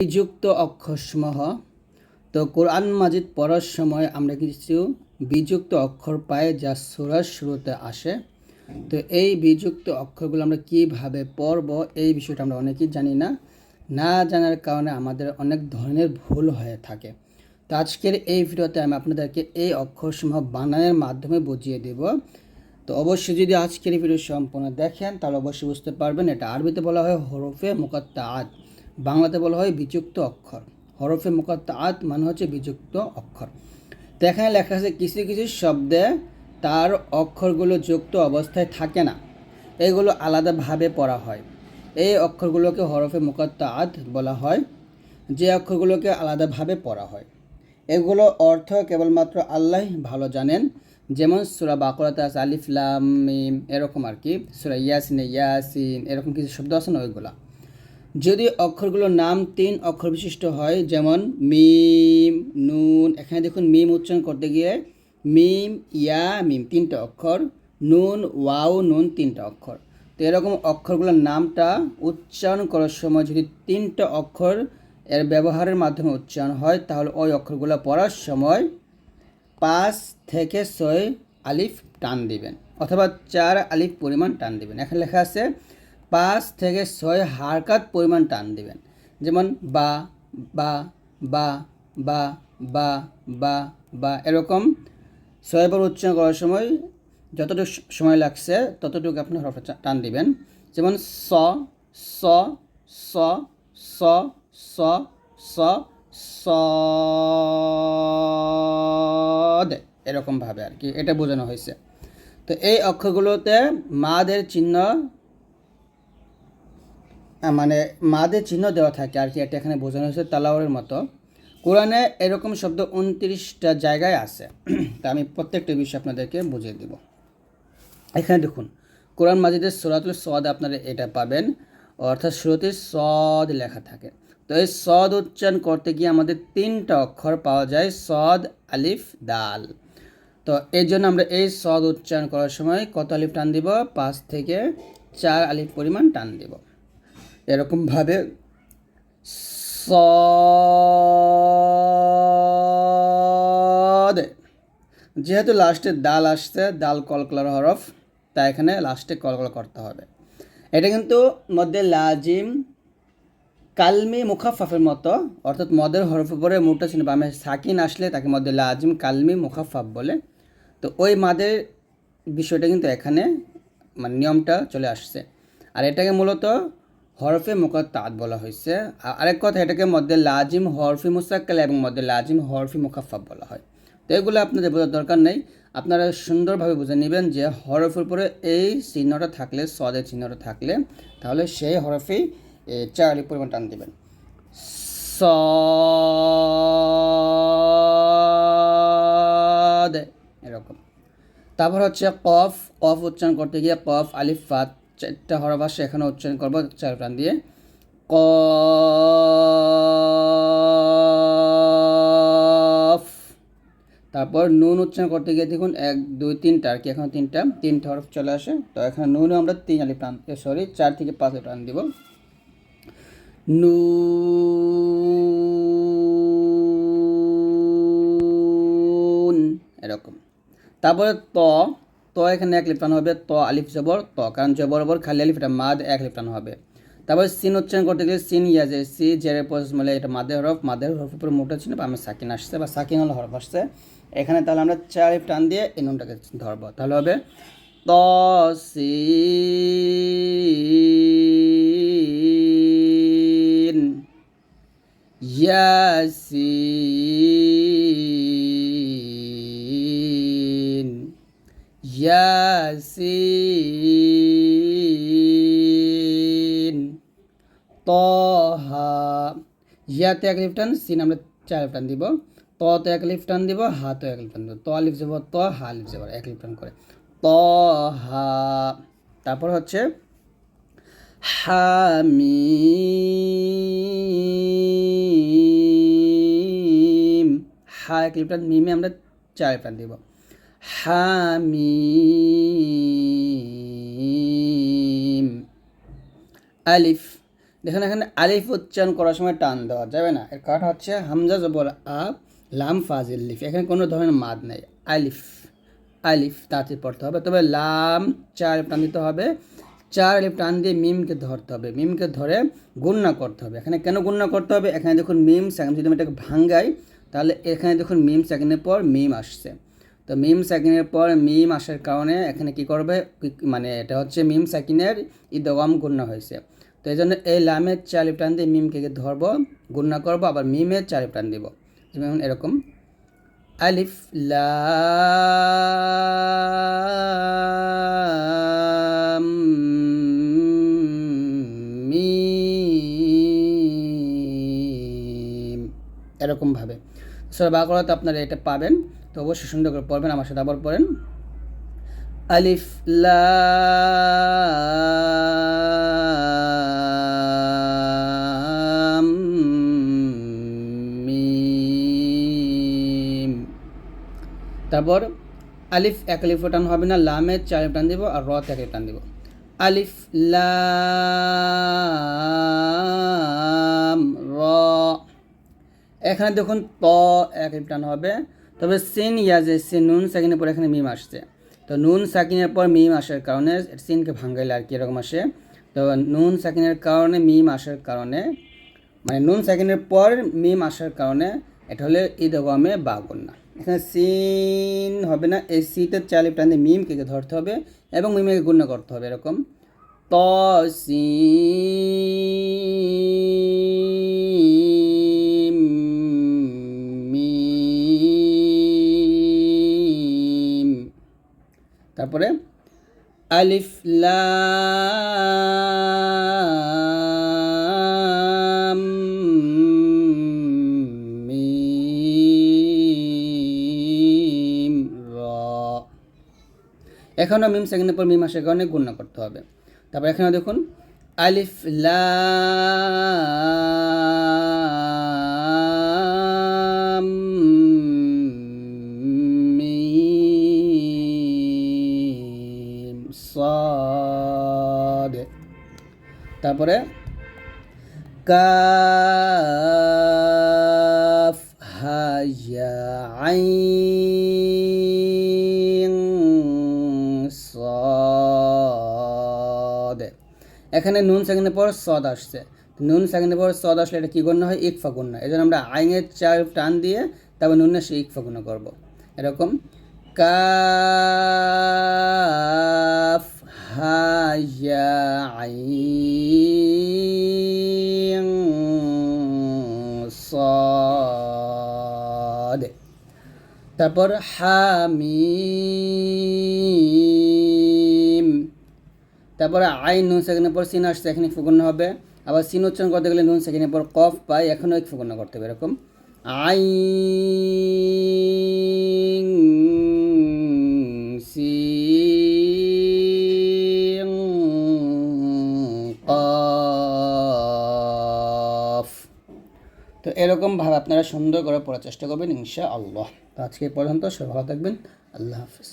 বিযুক্ত অক্ষরসমূহ। তো কোরআন মাজিদ পড়ার সময় আমরা কিছু বিযুক্ত অক্ষর পাই যা সুরার শুরুতে আসে। তো এই বিযুক্ত অক্ষরগুলো আমরা কীভাবে পড়ব এই বিষয়টা আমরা অনেকেই জানি না। না জানার কারণে আমাদের অনেক ধরনের ভুল হয়ে থাকে। তো আজকের এই ভিডিওতে আমি আপনাদেরকে এই অক্ষরসমূহ বানানের মাধ্যমে বুঝিয়ে দেব। তো অবশ্যই যদি আজকের ভিডিও সম্পূর্ণ দেখেন, তাহলে অবশ্যই বুঝতে পারবেন। এটা আরবিতে বলা হয় হরফে মুকাত্তাআত। বাংলাতে বলা হয় বিযুক্ত অক্ষর। হরফে মুকাত্তাআত মানে হচ্ছে বিযুক্ত অক্ষর। তো এখানে লেখা আছে, কিছু কিছু শব্দে তার অক্ষরগুলো যুক্ত অবস্থায় থাকে না। এগুলো আলাদাভাবে পড়া হয়। এই অক্ষরগুলোকে হরফে মুকাত্তাআত বলা হয়। যে অক্ষরগুলোকে আলাদাভাবে পড়া হয়। এগুলো অর্থ কেবলমাত্র আল্লাহ ভালো জানেন। যেমন সুরা বাকরাতে আছে এরকম আর কি। সুরা ইয়াসিনে, ইয়াসিন, এরকম কিছু শব্দ আছে না ওইগুলা? যদি অক্ষরগুলোর নাম তিন অক্ষর বিশিষ্ট হয়, যেমন মিম, নুন, এখানে দেখুন মিম উচ্চারণ করতে গিয়ে মিম, ইয়া, মিম, তিনটা অক্ষর, নুন, ওয়াও, নুন, তিনটা অক্ষর। তো এরকম অক্ষরগুলোর নামটা উচ্চারণ করার সময় যদি তিনটা অক্ষর এর ব্যবহারের মাধ্যমে উচ্চারণ হয়, তাহলে ওই অক্ষরগুলো পড়ার সময় পাঁচ থেকে ছয় আলিফ টান দিবেন, অথবা চার আলিফ পরিমাণ টান দিবেন। এখানে লেখা আছে পাঁচ থেকে ছয় হারকাত পরিমাণ টান দিবেন। যেমন বা বা বা বা বা বা বা এরকম ছয়বার উচ্চারণ করার সময় যতটুকু সময় লাগছে ততটুকু আপনি হরফ টান দিবেন। যেমন স স স স স স স এরকমভাবে আর কি। এটা বোঝানো হয়েছে। তো এই অক্ষরগুলোতে মাদের চিহ্ন মানে মাদের চিহ্ন দেওয়া থাকে আর কি, এটা এখানে বোঝানো হয়েছে তালাওয়ারের মতো। কোরআনে এরকম শব্দ উনত্রিশটা জায়গায় আছে। তা আমি প্রত্যেকটা বিষয় আপনাদেরকে বুঝিয়ে দেব। এখানে দেখুন, কোরআন মাজিদের সুরাতুল সদ আপনারা এটা পাবেন। অর্থাৎ শুরুতে সদ লেখা থাকে। তো এই সদ উচ্চারণ করতে গিয়ে আমাদের তিনটা অক্ষর পাওয়া যায় সদ আলিফ, দাল। তো এর জন্য আমরা এই সদ উচ্চারণ করার সময় কত আলিফ টান দিব? পাঁচ থেকে চার আলিফ পরিমাণ টান দিব। এরকমভাবে সদ যেহেতু লাস্টে দাল আসছে, দাল কলকলার হরফ, তাই এখানে লাস্টে কলকলা করতে হবে। এটা কিন্তু মধ্যে লাজিম, কালমি মুখাফাফের মতো, অর্থাৎ মদের হরফ উপরে মুটা চিহ্ন বামে সাকিন আসলে তাকে মধ্যে লাজিম, কালমি মুখাফাফ বলে। তো ওই মাদের বিষয়টা কিন্তু এখানে মানে নিয়মটা চলে আসছে। আর এটাকে মূলত হরফে মুকাত্তাত বলা হয়েছে। আর আরেক কথা, এটাকে মধ্যে লাজিম, হরফি মুসাক্কাল এবং মধ্যে লাজিম, হরফি মুখাফাফ বলা হয়। তো এগুলো আপনাদের বোঝার দরকার নেই। আপনারা সুন্দরভাবে বুঝে নেবেন যে হরফের উপরে এই চিহ্নটা থাকলে, সদের চিহ্নটা থাকলে, তাহলে সেই হরফেই চার পরিমাণ টান দেবেন। সদ, এরকম। তারপর হচ্ছে কফ কফ উচ্চারণ করতে গিয়ে কফ, আলিফ, ফাত চারটা হরফ আসে এখানে উচ্চারণ করব, চার প্রাণ দিয়ে। কফ তারপর নুন উচ্চারণ করতে গিয়ে দেখুন, এক, দুই, তিনটা, আর কি, এখন তিনটা তিনটা হরফ চলে আসে। তো এখানে নুনও আমরা তিন আলি প্রাণ সরি, চার থেকে পাঁচ টান দিব। নুন, এরকম। তারপরে ত ত এখানে এক লিপ্টান হবে, ত আলিফ জবর ত কারণ জবর বর খালি আলিফ, এটা মাদ এক লিপ্টান হবে। তারপর সিন উচ্চারণ করতে গেলে সিন ইয়াজে সি জেরের প্রসেস মানে এটা মাদের হরফ মাদের হরফ উপরে মোটা ছিল বা আমার সাকিন আসছে বা সাকিন হলো হরফ আসছে। এখানে তাহলে আমরা চার আলিফ টান দিয়ে এই নুনটাকে ধরবো। তাহলে হবে ত সিন ইয়াসিন ইয়াসিন। তহা। ইয়াতে এক লিফ টান সিন আমরা চার লিফ টান দিব। ত তো এক লিফ টান দিব হা তো এক লিফ টান দিব। ত লিফ যাব, ত, হা লিফ যাব, এক লিফ টান করে। ত হা তারপর হচ্ছে হামিম। হা, এক লিফ টান মিমে আমরা চার লিফ টান দিব। হামিম। আলিফ। দেখেন, এখানে আলিফ উচ্চারণ করার সময় টান দেওয়া যাবে না। এর কারণ হচ্ছে হামজা জবর আ, লাম ফাজিল লিফ। এখানে কোনো ধরনের মাদ নেই। আলিফ। আলিফ তাতে পড়তে হবে। তবে লাম চার টান দিতে হবে। চার আলিফ টান দিয়ে মিমকে ধরতে হবে। মিমকে ধরে গুণনা করতে হবে। এখানে কেন গুণনা করতে হবে? এখানে দেখুন মিম সেকেন্ড। যদি আমি এটাকে ভাঙ্গাই, তাহলে এখানে দেখুন মিম সেকেন্ডের পর মিম আসছে। তো মিম সেকেন্ডের পর মিম আসার কারণে এখানে কি করবে? মানে এটা হচ্ছে মিম সেকেন্ডের ইদগম গুণনা হয়েছে। তো এই জন্য এই লামের আলিফ টান দিয়ে মিমকে ধরবো, গুণনা করব, আবার মিমের আলিফ টান দিব। যেমন এরকম। আলিফ, লাম, মিম। এরকমভাবে। সবাই আপনারা এটা পাবেন। তো অবশ্যই সুন্দর করে পড়বেন, আমার সাথে আবার পড়েন। আলিফ তারপর আলিফ এক আলিফ টান হবে না, লামে চার টান দিব আর র এক টান দিব। আলিফ লাম র। এখানে দেখুন ত এক টান হবে তবে সিন ইয়াজে সিন, নুন, সাকিনের পর এখানে মিম আসছে। তো নুন, সাকিনের পর মিম আসার কারণে সিনকে ভাঙ্গাইলে আর কি এরকম আসে। তো নুন, সাকিনের কারণে মিম আসার কারণে মানে নুন সেকেন্ডের পর মিম আসার কারণে এটা হলে ঈদগমে বা না এখানে সিন হবে না, এই সিতে চালি প্রান্তে মিমকে ধরতে হবে এবং মিমকে গুণ্য করতে হবে এরকম। ত সিম তারপরে আলিফ র। এখনও মিম সেকেন্ডের পর মিম আসার কারণে গুণনা করতে হবে। তারপর এখানে দেখুন, আলিফ লাম তারপরে কাফ, হায়া, আইন এখানে নুন সেকেন্ডের পর সদ আসছে। নুন সেকেন্ডের পর সদ আসলে এটা কী গণ্য হয়? ইকফা গণ্য এই জন্য আমরা আইনের চার টান দিয়ে তারপর নুনের সে ইকফা গণ্য করব। এরকম, কাফ আইন সদ। তারপর হামিম। তারপরে আইন নুন সেকেন্ডের পর সিন আসছে, এখানে ফুগন্য হবে? আবার সিন উচ্চারণ করতে গেলে নুন সেখানে পর কফ পাই এখনও এক ফুগন্য করতে হবে এরকম? আইন এরকমভাবে আপনারা সুন্দর করে পড়ার চেষ্টা করবেন ইনশা আল্লাহ আজকে পর্যন্ত, সবাই ভালো থাকবেন। আল্লাহ হাফিজ।